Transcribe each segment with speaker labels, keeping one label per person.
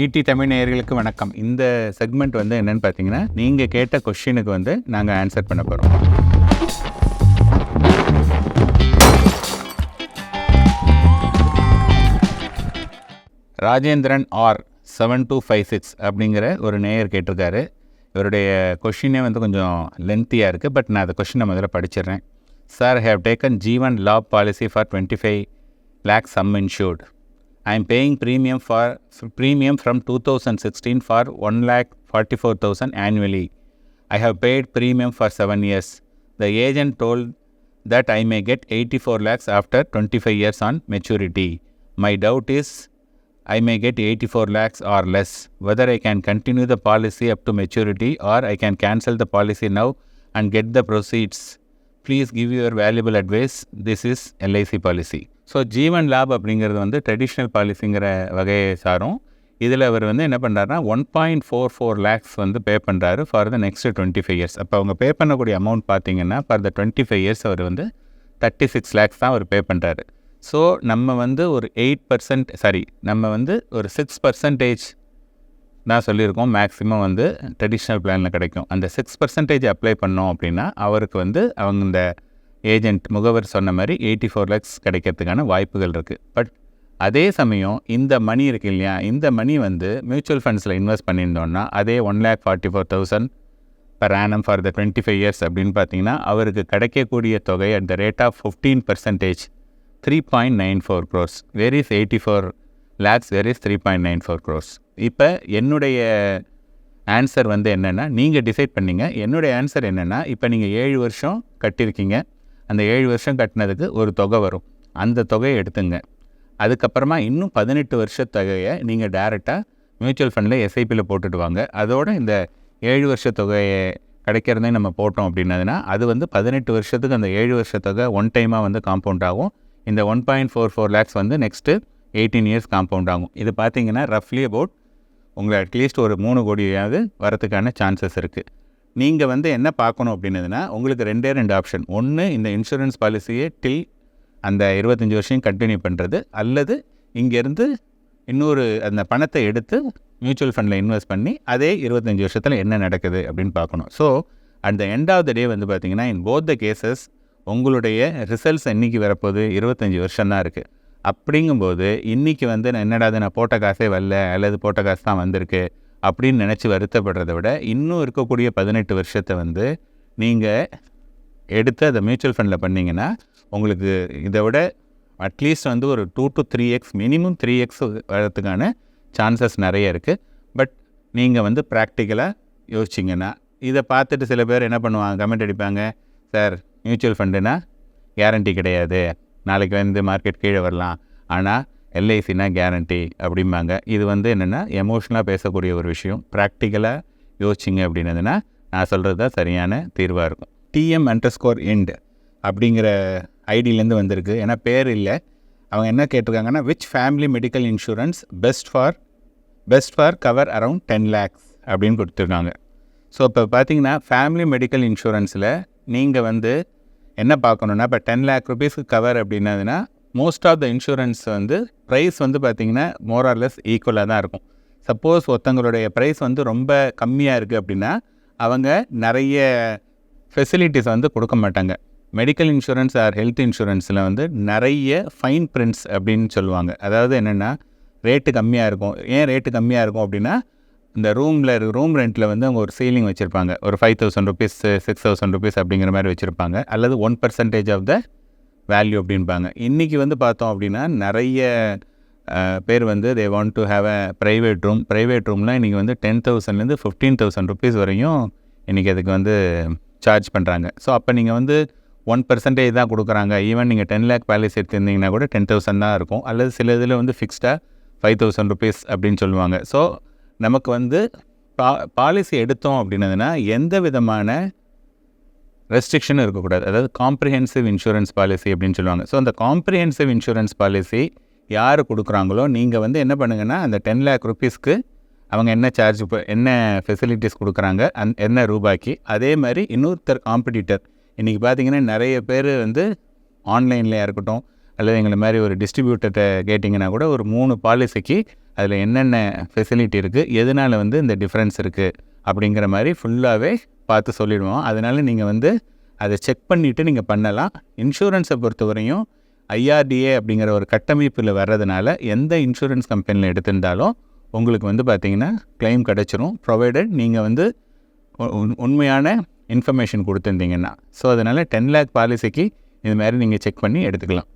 Speaker 1: ED Tamil நேயர்களுக்கு வணக்கம். இந்த செக்மெண்ட் வந்து என்னன்னு பார்த்தீங்கன்னா நீங்கள் கேட்ட கொஷினுக்கு வந்து நாங்கள் ஆன்சர் பண்ண போகிறோம் Rajendran R seven two five six அப்படிங்கிற ஒரு நேயர் கேட்டிருக்காரு. இவருடைய கொஷினே வந்து கொஞ்சம் லென்த்தியாக இருக்குது பட் நான் அந்த கொஷினை முதல்ல படிச்சிடுறேன். Sir have taken Jeevan Labh policy for twenty five lakhs sum insured I am paying premium for premium from 2016 for 1 lakh 44,000 annually. I have paid premium for 7 years. The agent told that I may get 84 lakhs after 25 years on maturity. My doubt is I may get 84 lakhs or less. Whether I can continue the policy up to maturity or I can cancel the policy now and get the proceeds. Please give your valuable advice. This is LIC policy. So Jeevan Labh அப்படிங்கிறது வந்து traditional பாலிசிங்கிற வகையை சாரும். இதில் அவர் வந்து என்ன பண்ணுறாருனா one point four four lakhs வந்து pay பண்ணுறாரு for the next twenty five years அப்போ அவங்க பே பண்ணக்கூடிய அமௌண்ட் பார்த்தீங்கன்னா for the twenty five years அவர் வந்து தேர்ட்டி சிக்ஸ் லேக்ஸ் தான் அவர் பே பண்ணுறாரு ஸோ நம்ம வந்து ஒரு எயிட் பர்சன்ட் சாரி நம்ம வந்து ஒரு சிக்ஸ் பர்சன்டேஜ் தான் சொல்லியிருக்கோம். மேக்ஸிமம் வந்து ட்ரெடிஷ்னல் பிளானில் கிடைக்கும். அந்த சிக்ஸ் பர்சன்டேஜ் அப்ளை பண்ணோம் அப்படின்னா அவருக்கு வந்து அவங்க இந்த ஏஜென்ட் முகவர் சொன்ன மாதிரி எயிட்டி ஃபோர் லேக்ஸ் கிடைக்கிறதுக்கான வாய்ப்புகள் இருக்குது பட் அதே சமயம் இந்த மணி இருக்கு இல்லையா? இந்த மணி வந்து மியூச்சுவல் ஃபண்ட்ஸில் இன்வெஸ்ட் பண்ணியிருந்தோன்னா அதே one lakh forty four thousand per annum for the twenty five years அப்படின்னு பார்த்தீங்கன்னா அவருக்கு கிடைக்கக்கூடிய தொகை at the rate of fifteen percentage three point nine four crores varies eighty four lakhs varies three point nine four crores இப்போ என்னுடைய answer வந்து என்னென்னா நீங்கள் டிசைட் பண்ணிங்க. என்னுடைய ஆன்சர் என்னென்னா இப்போ நீங்கள் ஏழு வருஷம் கட்டியிருக்கீங்க. அந்த ஏழு வருஷம் கட்டினதுக்கு ஒரு தொகை வரும். அந்த தொகையை எடுத்துங்க. அதுக்கப்புறமா இன்னும் பதினெட்டு வருஷ தொகையை நீங்கள் டேரெக்டாக மியூச்சுவல் ஃபண்டில் எஸ்ஐபியில் போட்டுட்டு வாங்க. அதோட இந்த ஏழு வருஷ தொகையை கிடைக்கிறதே நம்ம போட்டோம் அப்படின்னதுன்னா அது வந்து பதினெட்டு வருஷத்துக்கு அந்த ஏழு வருஷ தொகை ஒன் டைமாக வந்து காம்பவுண்ட் ஆகும். இந்த one point four four lakhs வந்து நெக்ஸ்ட்டு எயிட்டீன் இயர்ஸ் காம்பவுண்ட் ஆகும். இது பார்த்திங்கன்னா ரஃப்லி அபவுட் உங்களை அட்லீஸ்ட் ஒரு மூணு கோடியாவது வரதுக்கான சான்சஸ் இருக்குது நீங்கள் வந்து என்ன பார்க்கணும் அப்படின்னதுன்னா உங்களுக்கு ரெண்டே ரெண்டு ஆப்ஷன் ஒன்று இந்த இன்சூரன்ஸ் பாலிசியை டில் அந்த இருபத்தஞ்சி வருஷம் கண்டினியூ பண்ணுறது அல்லது இங்கேருந்து இன்னொரு அந்த பணத்தை எடுத்து மியூச்சுவல் ஃபண்டில் இன்வெஸ்ட் பண்ணி அதே இருபத்தஞ்சி வருஷத்தில் என்ன நடக்குது அப்படின்னு பார்க்கணும். So at the end of the day வந்து பார்த்திங்கன்னா இன் போத் த கேசஸ் உங்களுடைய ரிசல்ட்ஸ் என்னைக்கு வரப்போகுது? இருபத்தஞ்சி வருஷம் தான் இருக்குது அப்படிங்கும்போது இன்றைக்கி வந்து நான் என்னடா இது நான் போட்ட காசே வரல அல்லது போட்ட காசு தான் வந்திருக்கு அப்படின்னு நினச்சி வருத்தப்படுறத விட இன்னும் இருக்கக்கூடிய பதினெட்டு வருஷத்தை வந்து நீங்கள் எடுத்து அதை மியூச்சுவல் ஃபண்டில் பண்ணிங்கன்னா உங்களுக்கு இதை விட அட்லீஸ்ட் வந்து ஒரு two to three x minimum three x வரதுக்கான சான்சஸ் நிறைய இருக்குது பட் நீங்கள் வந்து ப்ராக்டிக்கலாக யோசிச்சிங்கன்னா இதை பார்த்துட்டு சில பேர் என்ன பண்ணுவாங்க கமெண்ட் அடிப்பாங்க சார் மியூச்சுவல் ஃபண்டுனா கேரண்டி கிடையாது. நாளைக்கு வந்து மார்க்கெட் கீழே வரலாம். ஆனால் எல்ஐசினா கேரண்டி அப்படிம்பாங்க. இது வந்து என்னென்னா எமோஷ்னலாக பேசக்கூடிய ஒரு விஷயம். ப்ராக்டிக்கலாக யோசிச்சிங்க அப்படின்னதுன்னா நான் சொல்கிறது தான் சரியான தீர்வாக இருக்கும். டிஎம் அண்டர்ஸ்கோர் எண்டு அப்படிங்கிற ஐடியிலேருந்து வந்திருக்கு. ஏன்னா பேர் இல்லை. அவங்க என்ன கேட்டிருக்காங்கன்னா which family medical insurance best for best for cover around ten lakhs அப்படின்னு கொடுத்துருக்காங்க. ஸோ இப்போ பார்த்தீங்கன்னா ஃபேமிலி மெடிக்கல் இன்சூரன்ஸில் நீங்கள் வந்து என்ன பார்க்கணுன்னா இப்போ டென் லேக் ருபீஸ்க்கு கவர் அப்படின்னதுன்னா மோஸ்ட் ஆஃப் த இன்சூரன்ஸ் வந்து ப்ரைஸ் வந்து பார்த்திங்கன்னா மோரார்லெஸ் ஈக்குவலாக தான் இருக்கும். சப்போஸ் ஒருத்தங்களுடைய ப்ரைஸ் வந்து ரொம்ப கம்மியாக இருக்குது அப்படின்னா அவங்க நிறைய ஃபெசிலிட்டிஸ் வந்து கொடுக்க மாட்டாங்க. மெடிக்கல் இன்சூரன்ஸ் ஆர் ஹெல்த் இன்சூரன்ஸில் வந்து நிறைய ஃபைன் பிரிண்ட்ஸ் அப்படின்னு சொல்லுவாங்க. அதாவது என்னென்னா ரேட்டு கம்மியாக இருக்கும். ஏன் ரேட்டு கம்மியாக இருக்கும் அப்படின்னா இந்த ரூமில் ரூம் ரெண்ட்டில் வந்து அவங்க ஒரு சீலிங் வச்சுருப்பாங்க. ஒரு five thousand rupees six thousand rupees அப்படிங்கிற மாதிரி வச்சுருப்பாங்க. அல்லது one percentage of the value அப்படின்பாங்க இன்றைக்கி வந்து பார்த்தோம் அப்படின்னா நிறைய பேர் வந்து they want to have a private room private ரூம்லாம் இன்றைக்கி வந்து டென் தௌசண்ட்லேருந்து ஃபிஃப்டீன் தௌசண்ட் ருபீஸ் வரையும் இன்றைக்கி அதுக்கு வந்து சார்ஜ் பண்ணுறாங்க ஸோ அப்போ நீங்கள் வந்து ஒன் பர்சன்டேஜ் தான் கொடுக்குறாங்க. ஈவன் நீங்கள் டென் லேக் பேலஸ் எடுத்திருந்தீங்கன்னா கூட டென் தௌசண்ட் தான் இருக்கும். அல்லது சில இதில் வந்து ஃபிக்ஸ்டாக ஃபைவ் தௌசண்ட் ருபீஸ் அப்படின்னு சொல்லுவாங்க. ஸோ நமக்கு வந்து பா பாலிசி எடுத்தோம் அப்படின்னதுன்னா எந்த விதமான ரெஸ்ட்ரிக்ஷனும் இருக்கக்கூடாது. அதாவது காம்ப்ரிஹென்சிவ் இன்சூரன்ஸ் பாலிசி அப்படின்னு சொல்லுவாங்க. ஸோ அந்த காம்ப்ரிஹென்சிவ் இன்சூரன்ஸ் பாலிசி யார் கொடுக்குறாங்களோ நீங்கள் வந்து என்ன பண்ணுங்கன்னா அந்த டென் லேக் ருபீஸ்க்கு அவங்க என்ன சார்ஜ் இப்போ என்ன ஃபெசிலிட்டிஸ் கொடுக்குறாங்க அந் என்ன ரூபாய்க்கு. அதே மாதிரி இன்னொருத்தர் காம்படிட்டர் இன்றைக்கி பார்த்தீங்கன்னா நிறைய பேர் வந்து ஆன்லைன்லையாக இருக்கட்டும் அல்லது எங்களை மாதிரி ஒரு டிஸ்ட்ரிபியூட்டர்கிட்ட கேட்டிங்கன்னா கூட ஒரு மூணு பாலிசிக்கு அதில் என்னென்ன ஃபெசிலிட்டி இருக்குது எதனால் வந்து இந்த டிஃப்ரென்ஸ் இருக்குது அப்படிங்கிற மாதிரி ஃபுல்லாகவே பார்த்து சொல்லிடுவோம். அதனால் நீங்கள் வந்து அதை செக் பண்ணிவிட்டு நீங்கள் பண்ணலாம். இன்சூரன்ஸை பொறுத்தவரையும் ஐஆர்டிஏ அப்படிங்கிற ஒரு கட்டமைப்பில் வர்றதுனால எந்த இன்சூரன்ஸ் கம்பெனியில் எடுத்திருந்தாலும் உங்களுக்கு வந்து பார்த்திங்கன்னா கிளைம் கிடச்சிரும். ப்ரொவைடட் நீங்கள் வந்து உண்மையான இன்ஃபர்மேஷன் கொடுத்துருந்தீங்கன்னா. ஸோ அதனால் டென் லேக் பாலிசிக்கு இது மாதிரி நீங்கள் செக் பண்ணி எடுத்துக்கலாம்.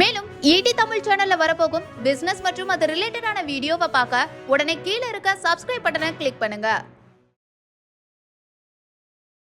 Speaker 2: மேலும் ஈடி தமிழ் சேனல்ல வரப்போகும் பிசினஸ் மற்றும் அது ரிலேட்டடான வீடியோவை பார்க்க உடனே கீழே இருக்க சப்ஸ்கிரைப் பட்டனை கிளிக் பண்ணுங்க.